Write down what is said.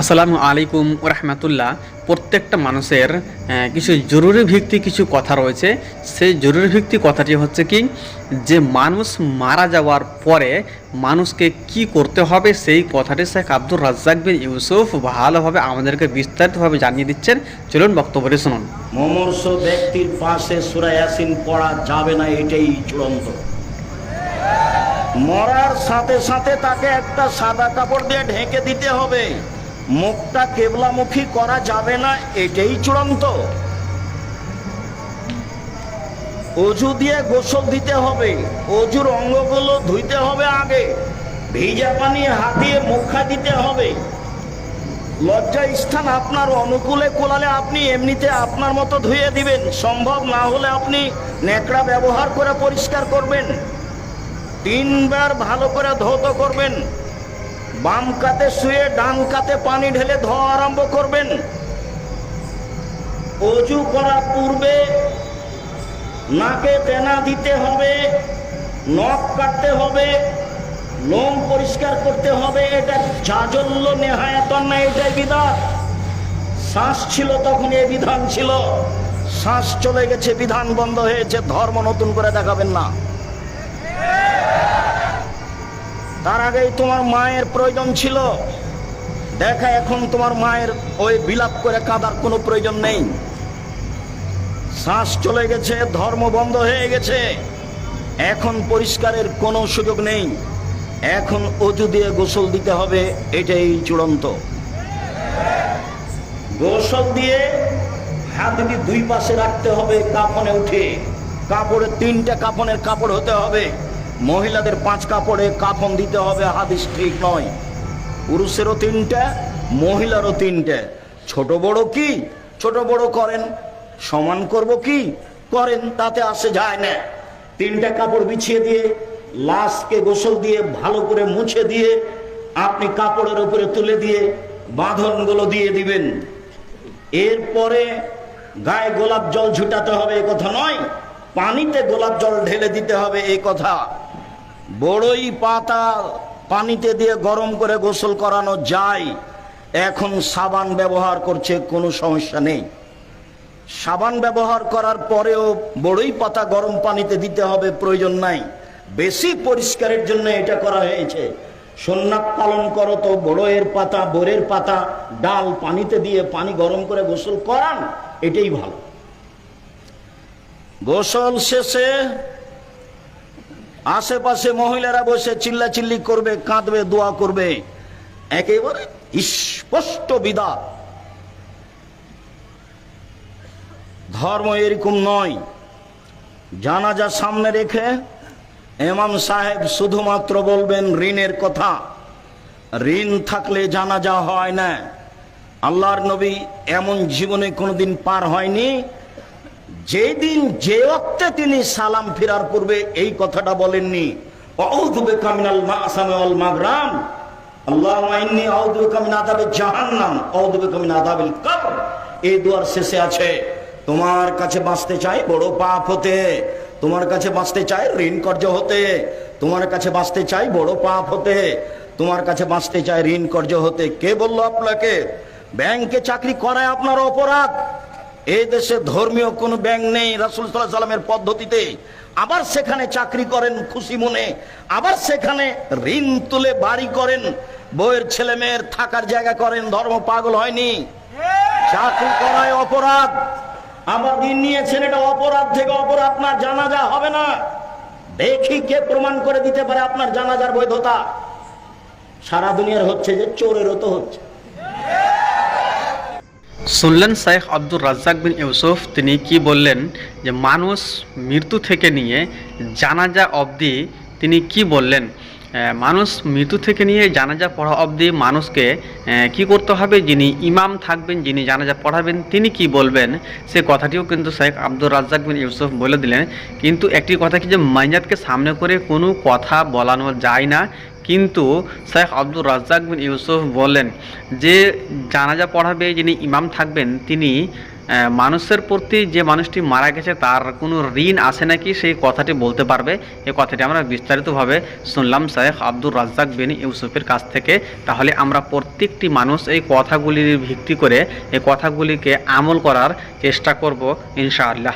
আসসালামু আলাইকুম রহমতুল্লাহ। প্রত্যেকটা মানুষের কিছু জরুরি ভিত্তি কিছু কথা রয়েছে। সেই জরুরি ভিত্তি কথাটি হচ্ছে কি? যে মানুষ মারা যাওয়ার পরে মানুষকে কি করতে হবে? সেই কথাটি শেখ আব্দুর রাজ্জাক বিন ইউসুফ ভালোভাবে আমাদেরকে বিস্তারিতভাবে জানিয়ে দিচ্ছেন। চলুন বক্তব্যটি শুনুন। মমর্ষ ব্যক্তির পাশে সুরা ইয়াসিন পড়া যাবে না, এটাই চূড়ান্ত। মরার সাথে সাথে তাকে একটা সাদা কাপড় দিয়ে ঢেকে দিতে হবে। মুখটা কেবলামুখী করা যাবে না, এটাই চূড়ান্ত। অজু দিয়ে গোসল দিতে হবে, অজুর অঙ্গগুলো ধুইতে হবে আগে, ভিজা পানি হাতিয়ে মুখা দিতে হবে। লজ্জা স্থান আপনার অনুকূলে কোলালে আপনি এমনিতে আপনার মতো ধুয়ে দিবেন, সম্ভব না হলে আপনি নেকড়া ব্যবহার করে পরিষ্কার করবেন। তিনবার ভালো করে ধৌত করবেন। বাম কাতে শুয়ে ডান কাতে পানি ঢেলে ধোয়া আরম্ভ করবেন। অজু করার পূর্বে নাকে তেনা দিতে হবে, নখ কাটতে হবে, লোম পরিষ্কার করতে হবে, এটা জাজল্য নেহায়াতন না, এটাই বিধান। শ্বাস ছিল তখন এই বিধান ছিল। শ্বাস চলে গেছে, বিধান বন্ধ হয়েছে, ধর্ম নতুন করে দেখাবেন না। তার আগেই তোমার মায়ের প্রয়োজন ছিল। দেখা এখন তোমার মায়ের ওই বিলাপ করে কাঁদার কোনো প্রয়োজন নেই। শ্বাস চলে গেছে, ধর্ম বন্ধ হয়ে গেছে। এখন পরিষ্কারের কোনো সুযোগ নেই। এখন অজু দিয়ে গোসল দিতে হবে, এটাই চূড়ান্ত। গোসল দিয়ে হাত দুটি দুই পাশে রাখতে হবে কাফনে উঠে, কাপড়ে তিনটা কাফনের কাপড় হতে হবে। মহিলাদের পাঁচ কাপড়ে কাফন দিতে হবে, হাদিস ঠিক নয়। পুরুষেরও তিনটে, মহিলারও তিনটে। ছোট বড় কি? ছোট বড় করেন, সমান করব কি? করেন, তাতে আসে যায় না। তিনটা কাপড় বিছিয়ে দিয়ে, লাশকে গোসল দিয়ে, ভালো করে মুছে দিয়ে, আপনি কাপড়ের উপরে তুলে দিয়ে, বাঁধনগুলো দিয়ে দিবেন। এরপরে গায়ে গোলাপ জল ঝুটাতে হবে, এ কথা নয়। পানিতে গোলাপ জল ঢেলে দিতে হবে এই কথা। বড়ই পাতা পানিতে দিয়ে গরম করে গোসল করানো যায়। এখন সাবান ব্যবহার করছে, কোনো সমস্যা নেই। সাবান ব্যবহার করার পরেও বড়ই পাতা গরম পানিতে দিতে হবে, প্রয়োজন নাই। বেশি পরিষ্কারের জন্য এটা করা হয়েছে। সোননাথ পালন করো তো বড়য়ের পাতা, বোরের পাতা, ডাল পানিতে দিয়ে পানি গরম করে গোসল করান, এটাই ভালো। গোসল শেষে আশেপাশে মহিলারা বসে চিল্লাচিল্লি করবে, কাঁদবে, দোয়া করবে। একেবারে স্পষ্ট বিদা ধর্ম এরকম নয়। জানাজা সামনে রেখে এমাম সাহেব শুধুমাত্র বলবেন, ঋণের কথা। ঋণ থাকলে জানাজা হয় না। আল্লাহর নবী এমন জীবনে কোনোদিন পার হয়নি। যেদিন যে অক্তে তিনি সালাম ফেরার পূর্বে এই কথাটা বলেননি এই দুয়ার শেষে আছে, তোমার কাছে বাঁচতে চাই বড় পাপ হতে, তোমার কাছে বাঁচতে চাই ঋণ কর্য হতে, তোমার কাছে বাঁচতে চাই বড় পাপ হতে, তোমার কাছে বাঁচতে চাই ঋণ কর্য হতে। কে বলল আপনাকে? ব্যাংকে চাকরি করায় আপনার অপরাধ। এই দেশে ধর্মীয় কোনো ব্যাংক নেই রাসুল সাল্লাহ সাল্লামের পদ্ধতিতে। আবার সেখানে চাকরি করেন খুশি মনে। আবার সেখানে ঋণ তুলে বাড়ি করেন। বইয়ের ছেলে মেয়ের থাকার জায়গা করেন, ধর্ম পাগল হয়নি। চাকরি করায় অপরাধ। আবার ঋণ নিয়েছেন, এটা অপরাধ থেকে অপরাধ আপনার জানাজা হবে না। দেখি কে প্রমাণ করে দিতে পারে আপনার জানাজার বৈধতা। সারা দুনিয়ার হচ্ছে যে চোরেরও তো হচ্ছে। শুনলেন শেখ আব্দুর রাজ্জাক বিন ইউসুফ, তিনি কি বললেন যে, মানুষ মৃত্যু থেকে নিয়ে জানাজা অবধি তিনি কি বললেন? মানুষ মৃত্যু থেকে নিয়ে জানাজা পড়া অবধি মানুষকে কি করতে হবে? যিনি ইমাম থাকবেন, যিনি জানাজা পড়াবেন, তিনি কি বলবেন? সে কথাটিও কিন্তু শেখ আব্দুর রাজ্জাক বিন ইউসুফ বলে দিলেন। কিন্তু একটি কথা কি যে মাইনাতকে সামনে করে কোনো কথা বলানো যায় না। কিন্তু শেখ আব্দুর রাজ্জাক বিন ইউসুফ বলেন যে জানাজা পড়াবে যিনি ইমাম থাকবেন, তিনি মানুষের প্রতি যে মানুষটি মারা গেছে তার কোনো ঋণ আছে নাকি সেই কথাটি বলতে পারবে? এই কথাটি আমরা বিস্তারিতভাবে শুনলাম শেখ আব্দুর রাজ্জাক বিন ইউসুফের কাছ থেকে। তাহলে আমরা প্রত্যেকটি মানুষ এই কথাগুলির ভিত্তি করে এই কথাগুলিকে আমল করার চেষ্টা করব ইনশাআল্লাহ।